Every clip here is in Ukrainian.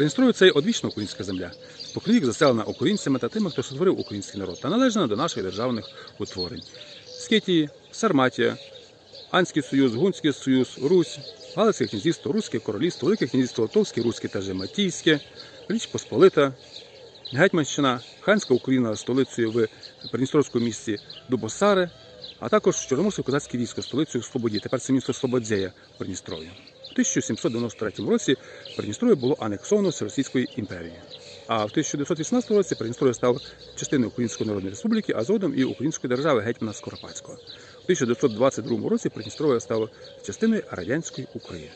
Придністров'я – це одвічна українська земля, споконвік заселена українцями та тими, хто створив український народ, та належна до наших державних утворень. Скитії, Сарматія, Анський Союз, Гунський Союз, Русь, Галицьке князівство, Руське королівство, Велике князівство Литовське, Руське та Жематійське, Річ Посполита, Гетьманщина, Ханська Україна столицею в Придністровському місті Дубосари, а також Чорноморське козацьке військо столицею Слободі. Тепер це місто Слободзея. У 1793 році Придністров'я було анексовано з Російської імперії. А в 1918 році Придністров'я стало частиною Української Народної Республіки, а згодом і Української держави гетьмана Скоропадського. У 1922 році Придністров'я стало частиною радянської України.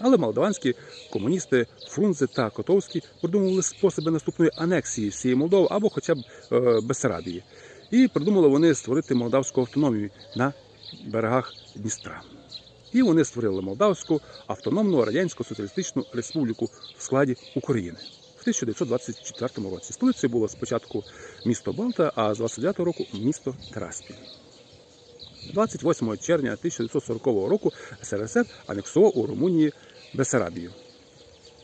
Але молдаванські комуністи Фрунзе та Котовський придумували способи наступної анексії всієї Молдови або хоча б е, Бессарабії. І придумали вони створити молдавську автономію на берегах Дністра. І вони створили Молдавську автономну радянську соціалістичну республіку в складі України. В 1924 році столицею було спочатку місто Балта, а з 29 року місто Тераспіль. 28 червня 1940 року СРСР анексував у Румунії Бесарабію.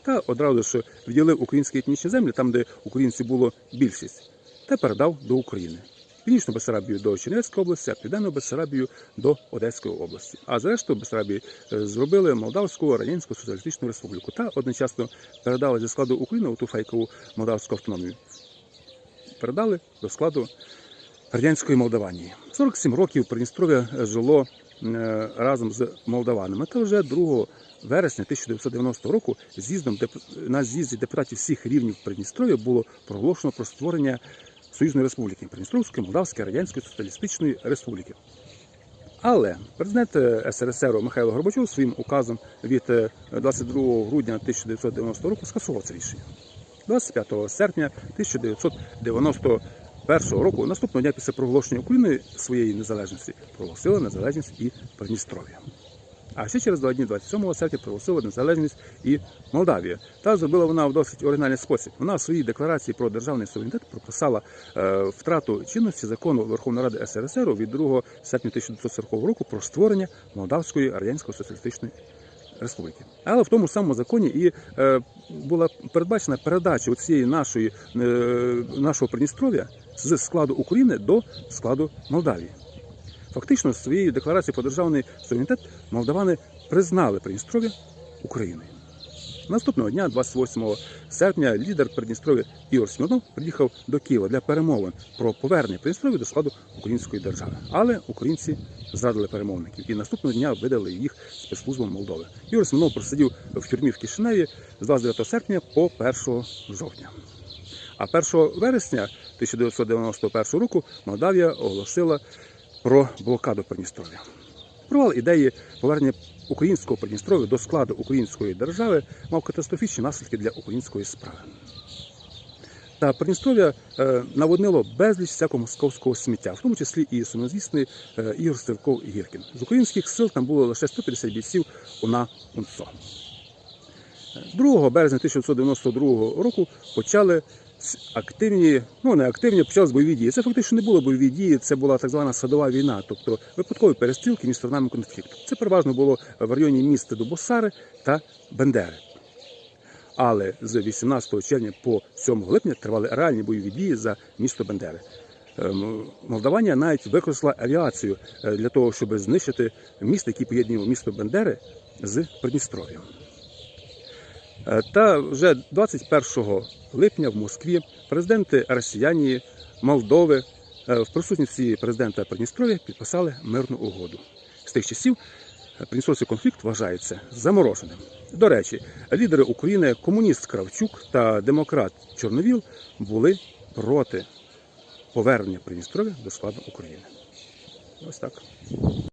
Та одразу ж відділив українські етнічні землі, там, де українців було більшість, та передав до України. Північну Бесарабію до Чернівецької області, а південну Бесарабію до Одеської області. А зрештою Бесарабії е, зробили Молдавську Радянську Соціалістичну Республіку та одночасно передали зі складу України у ту фейкову молдавську автономію. Передали до складу радянської Молдаванії. 47 років Придністров'я жило е, разом з молдаванами. Та вже 2 вересня 1990 року з'їздом на з'їзді депутатів всіх рівнів Придністров'я було проголошено про створення Союзної Республіки Придністровської, Молдавської Радянської Соціалістичної Республіки. Але президент е, СРСР Михайло Горбачов своїм указом від е, 22 грудня 1990 року скасував це рішення. 25 серпня 1991 року, наступного дня після проголошення України своєї незалежності, проголосила незалежність і Придністров'я. А ще через два дні, 27 серпня, проголосила незалежність і Молдавія. Та зробила вона в досить оригінальний спосіб. Вона в своїй декларації про державний суверенітет прописала е, втрату чинності закону Верховної Ради СРСР від 2 серпня 1940 року про створення Молдавської радянської соціалістичної республіки. Але в тому самому законі і е, була передбачена передача цієї нашої е, нашого Придністров'я з складу України до складу Молдавії. Фактично, своєю декларацією про державний суверенітет молдавани признали Придністров'я Україною. Наступного дня, 28 серпня, лідер Придністров'я Ігор Смірнов приїхав до Києва для перемовин про повернення Придністров'я до складу української держави. Але українці зрадили перемовників і наступного дня видали їх спецслужбам Молдови. Ігор Смірнов просидів в тюрмі в Кишиневі з 29 серпня по 1 жовтня. А 1 вересня 1991 року Молдавія оголосила про блокаду Придністров'я. Провал ідеї повернення українського Придністров'я до складу української держави мав катастрофічні наслідки для української справи. Та Придністров'я е, наводнило безліч всякого московського сміття, в тому числі і сумнозвісний е, Ігор Стрелков Гіркін. З українських сил там було лише 150 бійців УНА УНСО. 2 березня 1992 року почали активні, ну не активні, почались бойові дії. Це фактично не були бойові дії, це була так звана садова війна, тобто випадкові перестрілки між сторонами конфлікту. Це переважно було в районі міста Дубосари та Бендери. Але з 18 червня по 7 липня тривали реальні бойові дії за місто Бендери. Ем, Молдаванія навіть використала авіацію е, для того, щоб знищити місто, яке поєднувало місто Бендери з Придністров'ям. Е, Та вже 21 липня в Москві президенти Росіянії, Молдови е, в присутності президента Придністров'я підписали мирну угоду. З тих часів е, Придністровський конфлікт вважається замороженим. До речі, лідери України, комуніст Кравчук та демократ Чорновіл були проти повернення Придністров'я до складу України. Ось так.